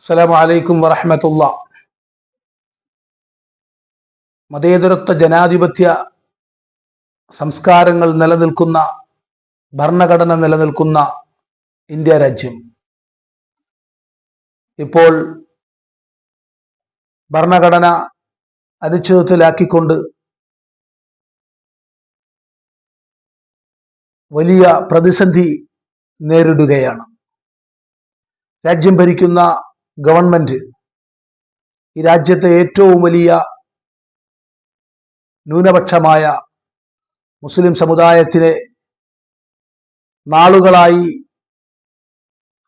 അസ്സലാമു അലൈക്കും വറഹമത്തുള്ള. മതേതരത്വ ജനാധിപത്യ സംസ്കാരങ്ങൾ നിലനിൽക്കുന്ന ഭരണഘടന നിലനിൽക്കുന്ന ഇന്ത്യ രാജ്യം. ഇപ്പോൾ ഭരണഘടന അനുച്ഛേദത്തിലാക്കിക്കൊണ്ട് വലിയ പ്രതിസന്ധി നേരിടുകയാണ്. രാജ്യം ഭരിക്കുന്ന ഗവൺമെന്റ് ഈ രാജ്യത്തെ ഏറ്റവും വലിയ ന്യൂനപക്ഷമായ മുസ്ലിം സമുദായത്തിലെ നാളുകളായി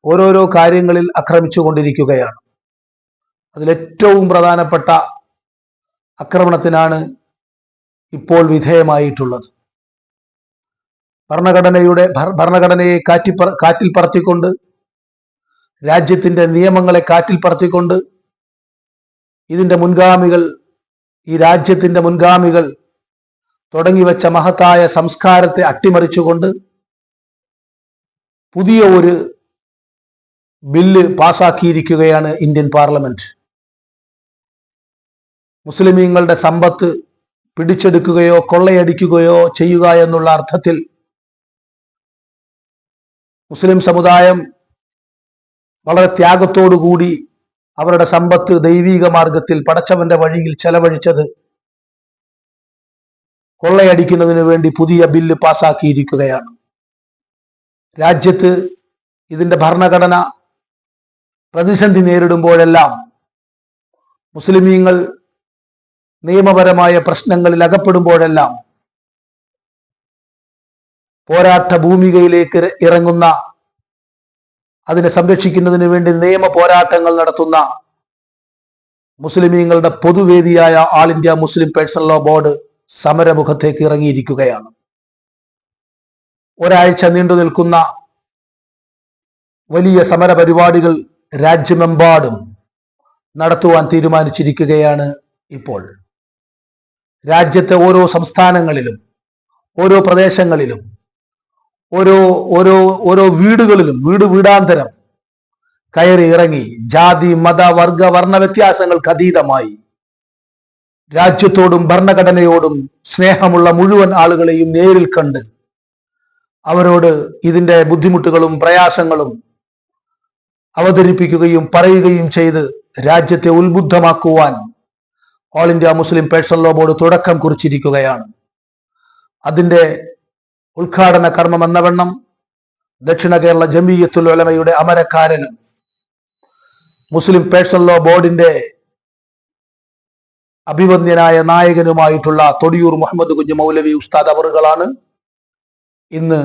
ഓരോരോ കാര്യങ്ങളിൽ ആക്രമിച്ചു കൊണ്ടിരിക്കുകയാണ് അതിലേറ്റവും പ്രധാനപ്പെട്ട ആക്രമണത്തിനാണ് ഇപ്പോൾ വിധേയമായിട്ടുള്ളത്. ഭരണഘടനയുടെ ഭര- ഭരണഘടനയെ കാറ്റി കാറ്റിൽ പറത്തിക്കൊണ്ട് രാജ്യത്തിന്റെ നിയമങ്ങളെ കാറ്റിൽ പറത്തിക്കൊണ്ട് ഇതിന്റെ മുൻഗാമികൾ ഈ രാജ്യത്തിന്റെ മുൻഗാമികൾ തുടങ്ങിവെച്ച മഹത്തായ സംസ്കാരത്തെ അട്ടിമറിച്ചുകൊണ്ട് പുതിയ ഒരു ബില്ല് പാസാക്കിയിരിക്കുകയാണ് ഇന്ത്യൻ പാർലമെന്റ്. മുസ്ലിമീങ്ങളുടെ സമ്പത്ത് പിടിച്ചെടുക്കുകയോ കൊള്ളയടിക്കുകയോ ചെയ്യുക എന്നുള്ള അർത്ഥത്തിൽ മുസ്ലിം സമുദായം വളരെ ത്യാഗത്തോടുകൂടി അവരുടെ സമ്പത്ത് ദൈവീക മാർഗത്തിൽ പടച്ചവന്റെ വഴിയിൽ ചെലവഴിച്ചത് കൊള്ളയടിക്കുന്നതിന് വേണ്ടി പുതിയ ബില്ല് പാസാക്കിയിരിക്കുകയാണ്. രാജ്യത്ത് ഇതിന്റെ ഭരണഘടന പ്രതിസന്ധി നേരിടുമ്പോഴെല്ലാം മുസ്ലിമീങ്ങൾ നിയമപരമായ പ്രശ്നങ്ങളിൽ അകപ്പെടുമ്പോഴെല്ലാം പോരാട്ട ഭൂമികയിലേക്ക് ഇറങ്ങുന്ന അതിനെ സംരക്ഷിക്കുന്നതിന് വേണ്ടി നിയമ പോരാട്ടങ്ങൾ നടത്തുന്ന മുസ്ലിമീങ്ങളുടെ പൊതുവേദിയായ all India Muslim personal law board സമരമുഖത്തേക്ക് ഇറങ്ങിയിരിക്കുകയാണ്. ഒരാഴ്ച നീണ്ടു നിൽക്കുന്ന വലിയ സമര പരിപാടികൾ രാജ്യമെമ്പാടും നടത്തുവാൻ തീരുമാനിച്ചിരിക്കുകയാണ് ഇപ്പോൾ. രാജ്യത്തെ ഓരോ സംസ്ഥാനങ്ങളിലും ഓരോ പ്രദേശങ്ങളിലും ഓരോ ഓരോ ഓരോ വീടുകളിലും വീട് വീടാന്തരം കയറി ഇറങ്ങി ജാതി മത വർഗ വർണ വ്യത്യാസങ്ങൾക്ക് അതീതമായി. രാജ്യത്തോടും ഭരണഘടനയോടും സ്നേഹമുള്ള മുഴുവൻ ആളുകളെയും നേരിൽ കണ്ട് അവരോട് ഇതിന്റെ ബുദ്ധിമുട്ടുകളും പ്രയാസങ്ങളും അവതരിപ്പിക്കുകയും പറയുകയും ചെയ്ത് രാജ്യത്തെ ഉത്ബുദ്ധമാക്കുവാൻ all India Muslim personal law board തുടക്കം കുറിച്ചിരിക്കുകയാണ്. അതിന്റെ ഉദ്ഘാടന കർമ്മം എന്ന വണ്ണം ദക്ഷിണ കേരള ജമീയത്തുൽ ഒലമയുടെ അമരക്കാരനും മുസ്ലിം പേഴ്സണൽ ലോ ബോർഡിന്റെ അഭിവന്ദ്യനായ നായകനുമായിട്ടുള്ള തൊടിയൂർ മുഹമ്മദ് കുഞ്ഞു മൗലവി ഉസ്താദ് അവറുകളാണ്. ഇന്ന്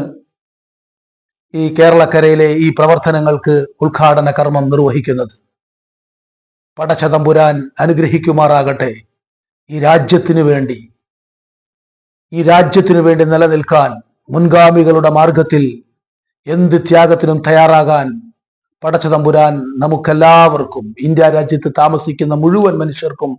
ഈ കേരളക്കരയിലെ ഈ പ്രവർത്തനങ്ങൾക്ക് ഉദ്ഘാടന കർമ്മം നിർവഹിക്കുന്നത്. പടച്ചതമ്പുരാൻ അനുഗ്രഹിക്കുമാറാകട്ടെ. ഈ രാജ്യത്തിനു വേണ്ടി ഈ രാജ്യത്തിനു വേണ്ടി നിലനിൽക്കാൻ മുൻഗാമികളുടെ മാർഗത്തിൽ എന്ത് ത്യാഗത്തിനും തയ്യാറാകാൻ പടച്ചതമ്പുരാൻ നമുക്കെല്ലാവർക്കും ഇന്ത്യ രാജ്യത്ത് താമസിക്കുന്ന മുഴുവൻ മനുഷ്യർക്കും